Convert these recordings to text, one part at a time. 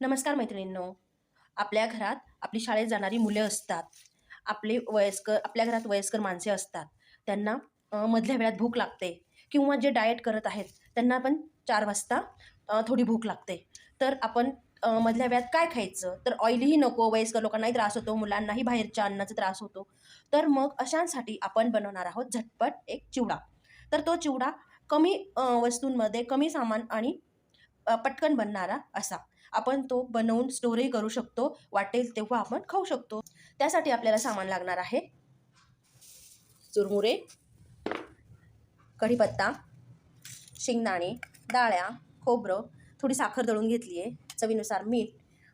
नमस्कार मैत्रिणींनो. आपल्या घरात आपली शाळेत जाणारी मुले असतात. आपले वयस्कर आपल्या घरात वयस्कर माणसे असतात. त्यांना मधल्या वेळात भूक लागते किंवा जे डाएट करत आहेत त्यांना पण चार वाजता थोडी भूक लागते. तर आपण मधल्या वेळात काय खायचं? तर ऑइलही नको वयस्कर लोकांनाही त्रास होतो मुलांनाही बाहेरच्या अन्नाचा त्रास होतो. तर मग अशांसाठी आपण बनवणार आहोत झटपट एक चिवडा. तर तो चिवडा कमी वस्तूंमध्ये कमी सामान आणि पटकन बनणारा असा. आपण तो बनवून स्टोरही करू शकतो वाटेल तेव्हा आपण खाऊ शकतो. त्यासाठी आपल्याला सामान लागणार आहे. चुरमुरे कढीपत्ता शेंगदाणे डाळ्या खोबरं थोडी साखर दळून घेतली आहे चवीनुसार मीठ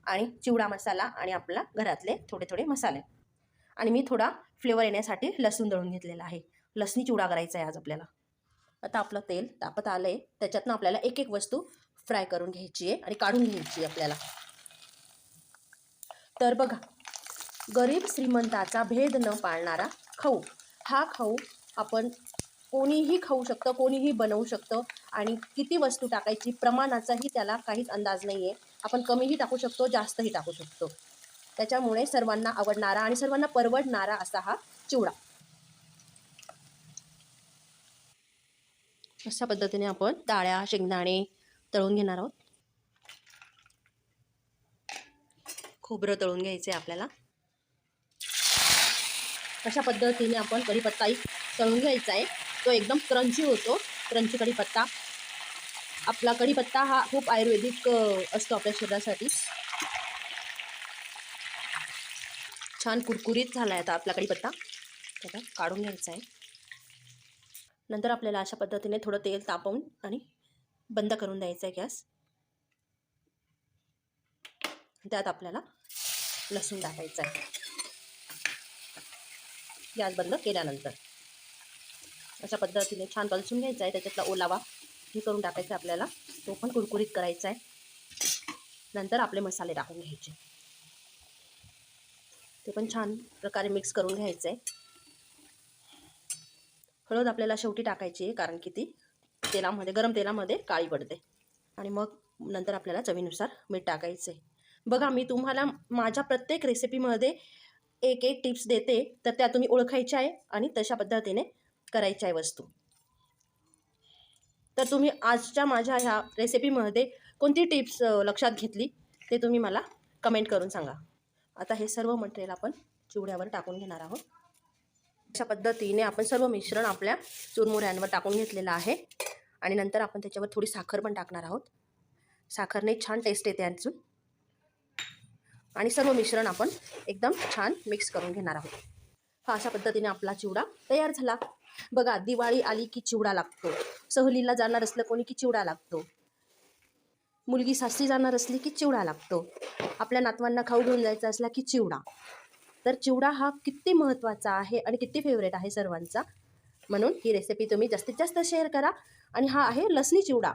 आणि चिवडा मसाला आणि आपला घरातले थोडे थोडे मसाले. आणि मी थोडा फ्लेवर येण्यासाठी लसूण दळून घेतलेला आहे. लसणी चिवडा करायचा आहे आज आपल्याला. आता आपलं तेल तापत आलं आहे त्याच्यातनं आपल्याला एक एक वस्तू फ्राय करून घ्यायची आहे आणि काढून घ्यायची आपल्याला. तर बघा गरीब श्रीमंताचा भेद न पाळणारा खाऊ. हा खाऊ आपण कोणीही खाऊ शकतं कोणीही बनवू शकतं आणि किती वस्तू टाकायची प्रमाणाचाही त्याला काहीच अंदाज नाही आहे आपण कमीही टाकू शकतो जास्तही टाकू शकतो. त्याच्यामुळे सर्वांना आवडणारा आणि सर्वांना परवडणारा असा हा चिवडा. अशा पद्धतीने आपण डाळ्या शेंगदाणे तळून घेणार आहोत. खोबरं तळून घ्यायचं आहे आपल्याला. अशा पद्धतीने आपण कढीपत्ताही तळून घ्यायचा आहे तो एकदम क्रंची होतो. क्रंची कढीपत्ता. आपला कढीपत्ता हा खूप आयुर्वेदिक असतो आपल्या शरीरासाठी. छान कुरकुरीत झाला आहे आता आपला कढीपत्ता. त्याचा काढून घ्यायचा आहे नंतर आपल्याला अशा पद्धतीने थोडं तेल तापवून आणि बंद करून द्यायचा आहे गॅस. त्यात आपल्याला लसूण टाकायचं आहे. गॅस बंद केल्यानंतर अशा पद्धतीने छान कलसून घ्यायचा आहे. त्याच्यातला ओलावा हे करून टाकायचा आहे आपल्याला. तो पण कुरकुरीत करायचा आहे. नंतर आपले मसाले टाकून घ्यायचे. ते पण छान प्रकारे मिक्स करून घ्यायचं. आहे हळद आपल्याला शेवटी टाकायची आहे कारण की ती तेलामध्ये गरम तेलामध्ये काळी पडते. आणि मग नंतर आपल्याला चवीनुसार मीठ टाकायचं. आहे बघा मी तुम्हाला माझ्या प्रत्येक रेसिपीमध्ये एक एक टिप्स देते. तर त्या तुम्ही ओळखायच्या आहे आणि तशा पद्धतीने करायच्या आहे वस्तू. तर तुम्ही आजच्या माझ्या ह्या रेसिपीमध्ये कोणती टिप्स लक्षात घेतली? ते तुम्ही मला कमेंट करून सांगा. आता हे सर्व मटेरियल आपण चिवड्यावर टाकून घेणार आहोत. अशा पद्धतीने आपण सर्व मिश्रण आपल्या चुरमुऱ्यांवर टाकून घेतलेलं आहे. आणि नंतर आपण त्याच्यावर थोडी साखर पण टाकणार आहोत. साखरने छान टेस्ट येते अजून. आणि सर्व मिश्रण आपण एकदम छान मिक्स करून घेणार आहोत. हा अशा पद्धतीने आपला चिवडा तयार झाला. बघा दिवाळी आली की चिवडा लागतो. सहलीला जाणार असलं कोणी की चिवडा लागतो. मुलगी सासरी जाणार असली की चिवडा लागतो. आपल्या नातवांना खाऊ घेऊन जायचा असला की चिवडा. तर चिवडा हा किती महत्त्वाचा आहे आणि किती फेवरेट आहे सर्वांचा? म्हणून ही रेसिपी तुम्ही जास्तीत जास्त शेअर करा. आणि हा आहे लसणी चिवडा